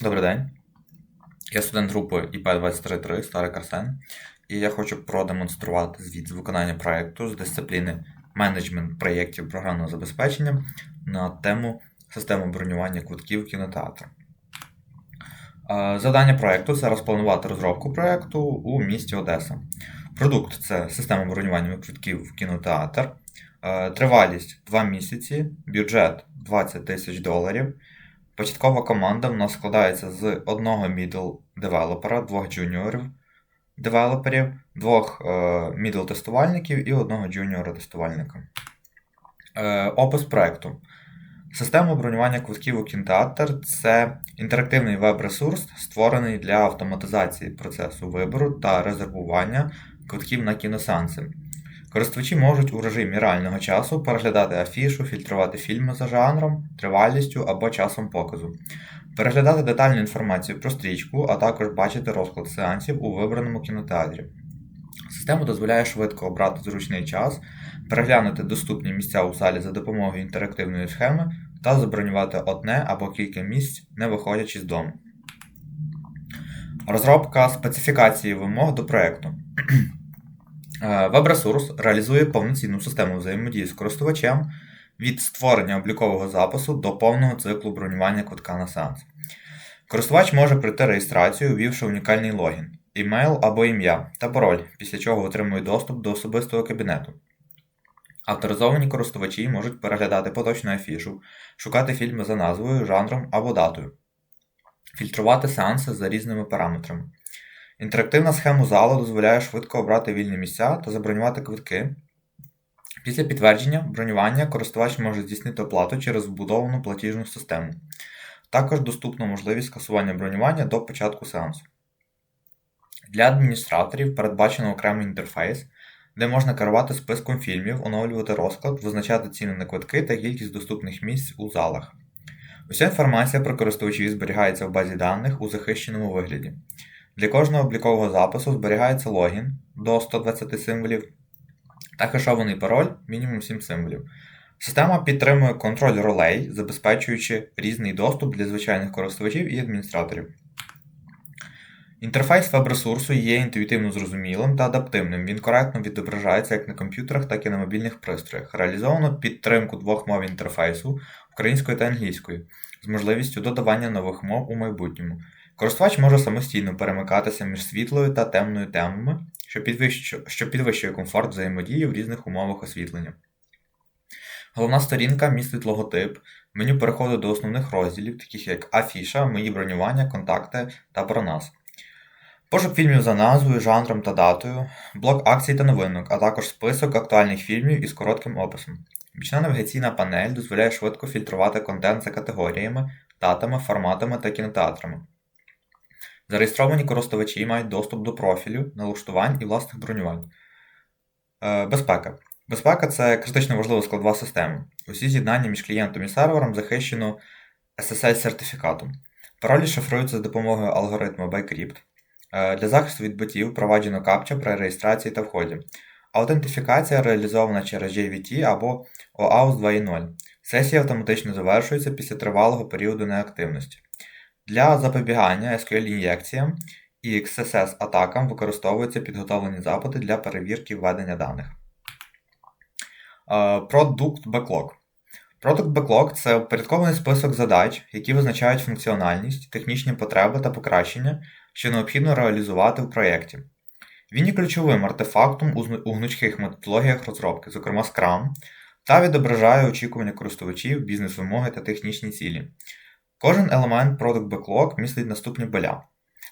Добрий день. Я студент групи ІП-233 Старий Карсен, і я хочу продемонструвати звіт з виконання проєкту з дисципліни менеджмент проєктів програмного забезпечення на тему системи бронювання квитків в кінотеатр. Е, Завдання проєкту це розпланувати розробку проєкту у місті Одеса. Продукт це система бронювання квитків в кінотеатр. Е, Тривалість 2 місяці, бюджет 20 тисяч доларів. Початкова команда в нас складається з одного middle девелопера, двох джуніорів девелоперів, двох е, middle тестувальників і одного джуніора тестувальника. Е, опис проекту. Система бронювання квитків у кінотеатр це інтерактивний веб-ресурс, створений для автоматизації процесу вибору та резервування квитків на кіносеанси. Користувачі можуть у режимі реального часу переглядати афішу, фільтрувати фільми за жанром, тривалістю або часом показу, переглядати детальну інформацію про стрічку, а також бачити розклад сеансів у вибраному кінотеатрі. Система дозволяє швидко обрати зручний час, переглянути доступні місця у залі за допомогою інтерактивної схеми та забронювати одне або кілька місць, не виходячи з дому. Розробка специфікації вимог до проєкту. Е, реалізує повноцінну систему взаємодії з користувачем від створення облікового запису до повного циклу бронювання квитка на сеанс. Користувач може пройти реєстрацію, ввівши унікальний логін, імейл або ім'я та пароль, після чого отримує доступ до особистого кабінету. Авторизовані користувачі можуть переглядати поточну афішу, шукати фільми за назвою, жанром або датою, фільтрувати сеанси за різними параметрами. Інтерактивна схема залу дозволяє швидко обрати вільні місця та забронювати квитки. Після підтвердження бронювання користувач може здійснити оплату через вбудовану платіжну систему. Також доступна можливість скасування бронювання до початку сеансу. Для адміністраторів передбачено окремий інтерфейс, де можна керувати списком фільмів, оновлювати розклад, визначати ціни на квитки та кількість доступних місць у залах. Уся інформація про користувачів зберігається в базі даних у захищеному вигляді. Для кожного облікового запису зберігається логін до 120 символів та хешований пароль мінімум 7 символів. Система підтримує контроль ролей, забезпечуючи різний доступ для звичайних користувачів і адміністраторів. Інтерфейс веб-ресурсу є інтуїтивно зрозумілим та адаптивним. Він коректно відображається як на комп'ютерах, так і на мобільних пристроях. Реалізовано підтримку двох мов інтерфейсу української та англійської, з можливістю додавання нових мов у майбутньому. Користувач може самостійно перемикатися між світлою та темною темами, що підвищує, що підвищує комфорт взаємодії в різних умовах освітлення. Головна сторінка містить логотип, меню переходу до основних розділів, таких як афіша, мої бронювання, контакти та про нас. Пошук фільмів за назвою, жанром та датою, блок акцій та новинок, а також список актуальних фільмів із коротким описом. Бічна навігаційна панель дозволяє швидко фільтрувати контент за категоріями, датами, форматами та кінотеатрами. Зареєстровані користувачі мають доступ до профілю, налаштувань і власних бронювань. Е, безпека. Безпека це критично важлива складова система. Усі з'єднання між клієнтом і сервером захищено SSL-сертифікатом. Паролі шифруються за допомогою алгоритму Bicrypt. Е, для захисту від ботів впроваджено капча при реєстрації та вході. Аутентифікація реалізована через JVT або OAuth 2.0. Сесія автоматично завершується після тривалого періоду неактивності. Для запобігання SQL-ін'єкціям і XSS-атакам використовуються підготовлені запити для перевірки введення даних. Product Backlog. Product Backlog це упорядкований список задач, які визначають функціональність, технічні потреби та покращення, що необхідно реалізувати в проєкті. Він є ключовим артефактом у гнучких методологіях розробки, зокрема Scrum, та відображає очікування користувачів, бізнес-вимоги та технічні цілі. Кожен елемент Product Backlog містить наступні поля.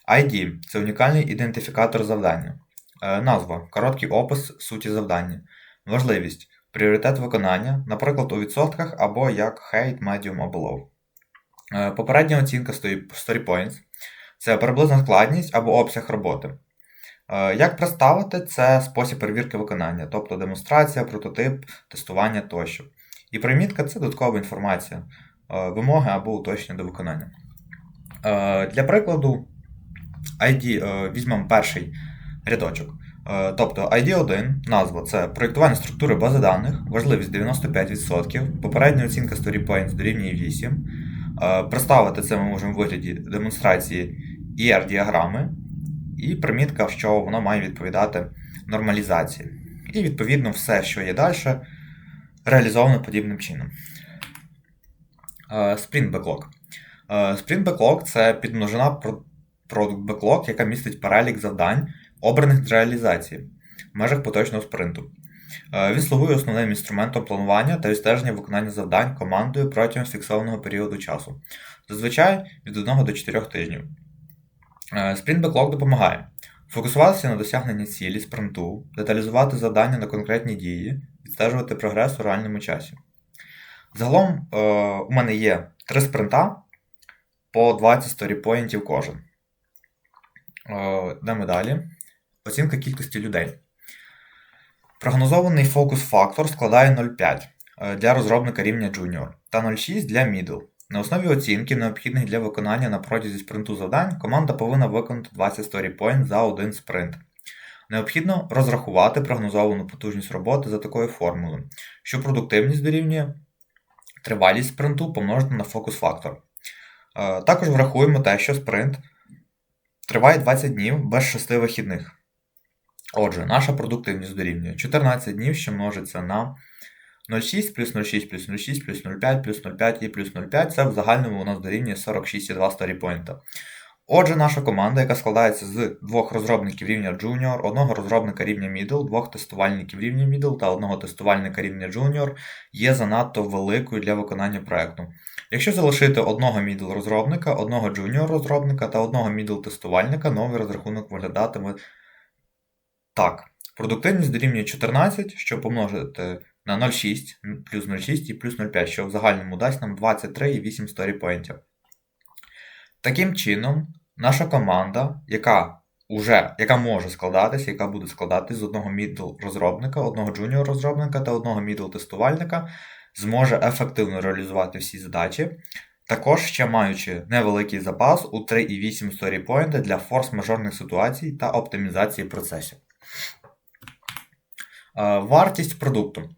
ID це унікальний ідентифікатор завдання. Е, назва короткий опис суті завдання. Важливість пріоритет виконання, наприклад, у відсотках або як Hate, Medium або Low. Е, попередня оцінка Story Points це приблизна складність або обсяг роботи. Е, як представити це спосіб перевірки виконання, тобто демонстрація, прототип, тестування тощо. І примітка це додаткова інформація, вимоги або уточнення до виконання. Для прикладу, ID візьмемо перший рядочок. Тобто ID1, назва це проєктування структури бази даних, важливість 95%, попередня оцінка StoryPoints дорівнює 8, Представити це ми можемо в вигляді демонстрації ER-діаграми, і примітка, що воно має відповідати нормалізації. І, відповідно, все, що є далі, реалізовано подібним чином. Sprint Backlog. Sprint Backlog це підмножена Product Backlog, яка містить перелік завдань, обраних для реалізації в межах поточного спринту. Він слугує основним інструментом планування та відстеження виконання завдань командою протягом фіксованого періоду часу, зазвичай від 1 до 4 тижнів. Sprint Backlog допомагає фокусуватися на досягненні цілі спринту, деталізувати завдання на конкретні дії, відстежувати прогрес у реальному часі. Загалом е, у мене є 3 спринта по 20 сторіпоінтів кожен. Йдемо далі. Оцінка кількості людей. Прогнозований фокус-фактор складає 0,5 для розробника рівня Junior та 0,6 для Middle. На основі оцінки, необхідних для виконання на протязі спринту завдань, команда повинна виконати 20 сторіпоінт за один спринт. Необхідно розрахувати прогнозовану потужність роботи за такою формулою, що продуктивність дорівнює тривалість спринту помножити на фокус-фактор. Е, також врахуємо те, що спринт триває 20 днів без 6 вихідних. Отже, наша продуктивність дорівнює 14 днів, що множиться на 0,6 плюс 0,6 плюс 0,6 плюс 0,5 плюс 0,5 і плюс 0,5 це в загальному у нас дорівнює 46,2 сторіпойнта. Отже, наша команда, яка складається з двох розробників рівня Junior, одного розробника рівня Middle, двох тестувальників рівня Middle та одного тестувальника рівня Junior, є занадто великою для виконання проєкту. Якщо залишити одного middle розробника, одного junior розробника та одного middle тестувальника, новий розрахунок виглядатиме так. Продуктивність дорівнює 14, що помножити на 0,6 плюс 0,6 і плюс 0,5, що в загальному дасть нам 23,8 сторіпоінтів. Таким чином, наша команда, яка уже, яка може складатися, яка буде складатись з одного middle розробника, одного junior розробника та одного middle тестувальника, зможе ефективно реалізувати всі задачі, також ще маючи невеликий запас у 3,8 сторіпоінти для форс-мажорних ситуацій та оптимізації процесів. Вартість продукту.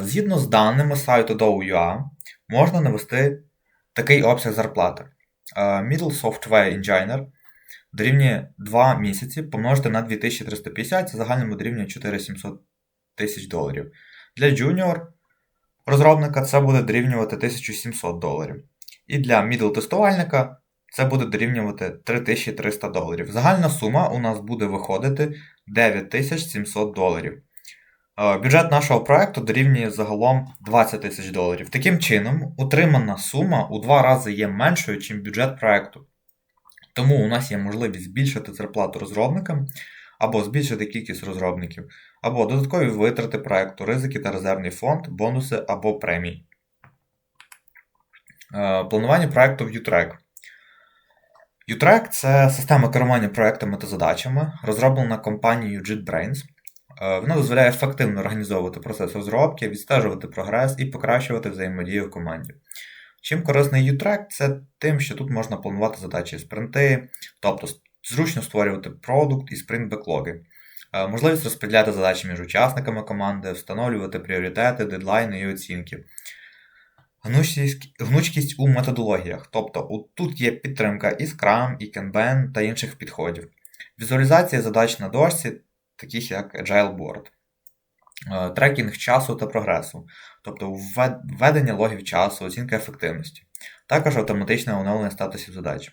Згідно з даними сайту Dow.ua, можна навести такий обсяг зарплати. Middle Software Engineer дорівнює 2 місяці помножити на 2350, це загальному дорівнює 4700 тисяч доларів. Для Junior розробника це буде дорівнювати 1700 доларів. І для middle тестувальника це буде дорівнювати 3300 доларів. Загальна сума у нас буде виходити 9700 доларів. Е, бюджет нашого проекту дорівнює загалом 20 тисяч доларів. Таким чином, утримана сума у два рази є меншою, ніж бюджет проекту. Тому у нас є можливість збільшити зарплату розробникам, або збільшити кількість розробників, або додаткові витрати проекту, ризики та резервний фонд, бонуси або премії. Е, планування проекту в U-Track. U-Track це система керування проектами та задачами, розроблена компанією JetBrains. Е, вона дозволяє ефективно організовувати процес розробки, відстежувати прогрес і покращувати взаємодію команді. Чим корисний U-Track, це тим, що тут можна планувати задачі спринти, тобто зручно створювати продукт і спринт-беклоги. Е, можливість розподіляти задачі між учасниками команди, встановлювати пріоритети, дедлайни і оцінки. Гнучкість у методологіях, тобто тут є підтримка і Scrum, і Kanban та інших підходів. Візуалізація задач на дошці, таких як Agile Board, е, трекінг часу та прогресу, тобто введення логів часу, оцінка ефективності, також автоматичне оновлення статусів задач.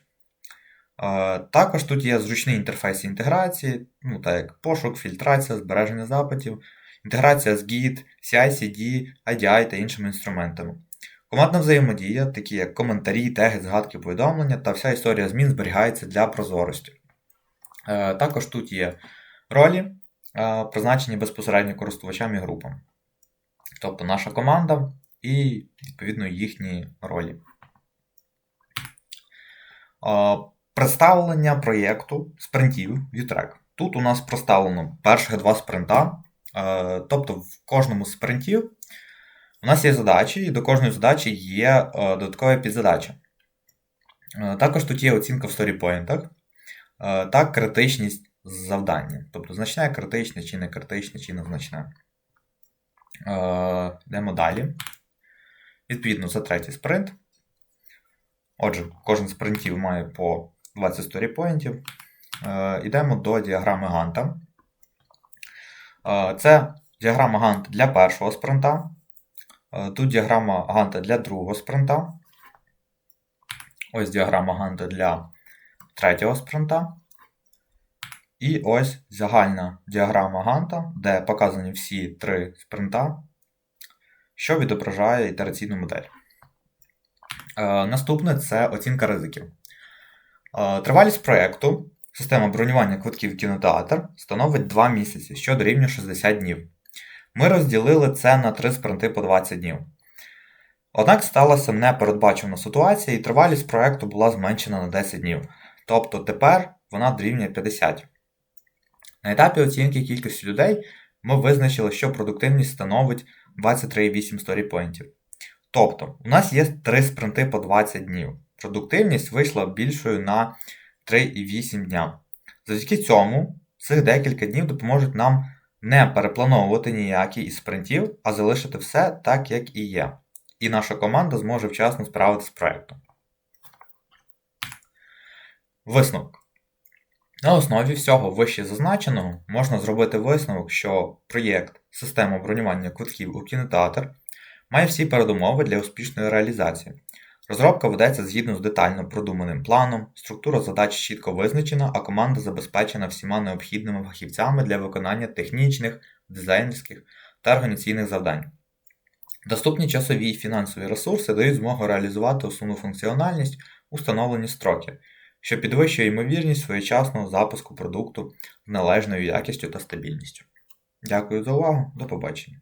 Е, також тут є зручний інтерфейс інтеграції, ну, так як пошук, фільтрація, збереження запитів, інтеграція з Git, CI-CD, IDI та іншими інструментами. Командна взаємодія, такі як коментарі, теги, згадки, повідомлення та вся історія змін зберігається для прозорості. Е, також тут є ролі, призначені безпосередньо користувачам і групам. Тобто наша команда і, відповідно, їхні ролі. Представлення проєкту спринтів Viewtrack. Тут у нас представлено перших два спринта. Тобто в кожному з спринтів у нас є задачі, і до кожної задачі є е, додаткова підзадача. Е, також тут є оцінка в сторіпоінтах е, та критичність завдання. Тобто значне, критичне, чи не критичне, чи незначне. Йдемо далі. Відповідно, це третій спринт. Отже, кожен з принтів має по 20 сторіпоінтів. Е, Йдемо до діаграми Ганта. Е, Це діаграма Ганта для першого спринта. Е, Тут діаграма Ганта для другого спринта. Ось діаграма Ганта для третього спринта. І ось загальна діаграма Ганта, де показані всі три спринта, що відображає ітераційну модель. Е, Наступне це оцінка ризиків. Е, Тривалість проєкту, система бронювання квитків в кінотеатр становить 2 місяці, що дорівнює 60 днів. Ми розділили це на 3 спринти по 20 днів. Однак сталася непередбачена ситуація, і тривалість проєкту була зменшена на 10 днів. Тобто тепер вона дорівнює 50. На етапі оцінки кількості людей ми визначили, що продуктивність становить 23,8 сторіпоінтів. Тобто, у нас є 3 спринти по 20 днів. Продуктивність вийшла більшою на 3,8 дня. Завдяки цьому цих декілька днів допоможуть нам не переплановувати ніякий із спринтів, а залишити все так, як і є. І наша команда зможе вчасно справитися з проєктом. Висновок. На основі всього вище зазначеного можна зробити висновок, що проєкт Система бронювання квитків у кінотеатр має всі передумови для успішної реалізації. Розробка ведеться згідно з детально продуманим планом, структура задач чітко визначена, а команда забезпечена всіма необхідними фахівцями для виконання технічних, дизайнерських та організаційних завдань. Доступні часові і фінансові ресурси дають змогу реалізувати основну функціональність у встановлені строки, що підвищує ймовірність своєчасного запуску продукту з належною якістю та стабільністю. Дякую за увагу, до побачення.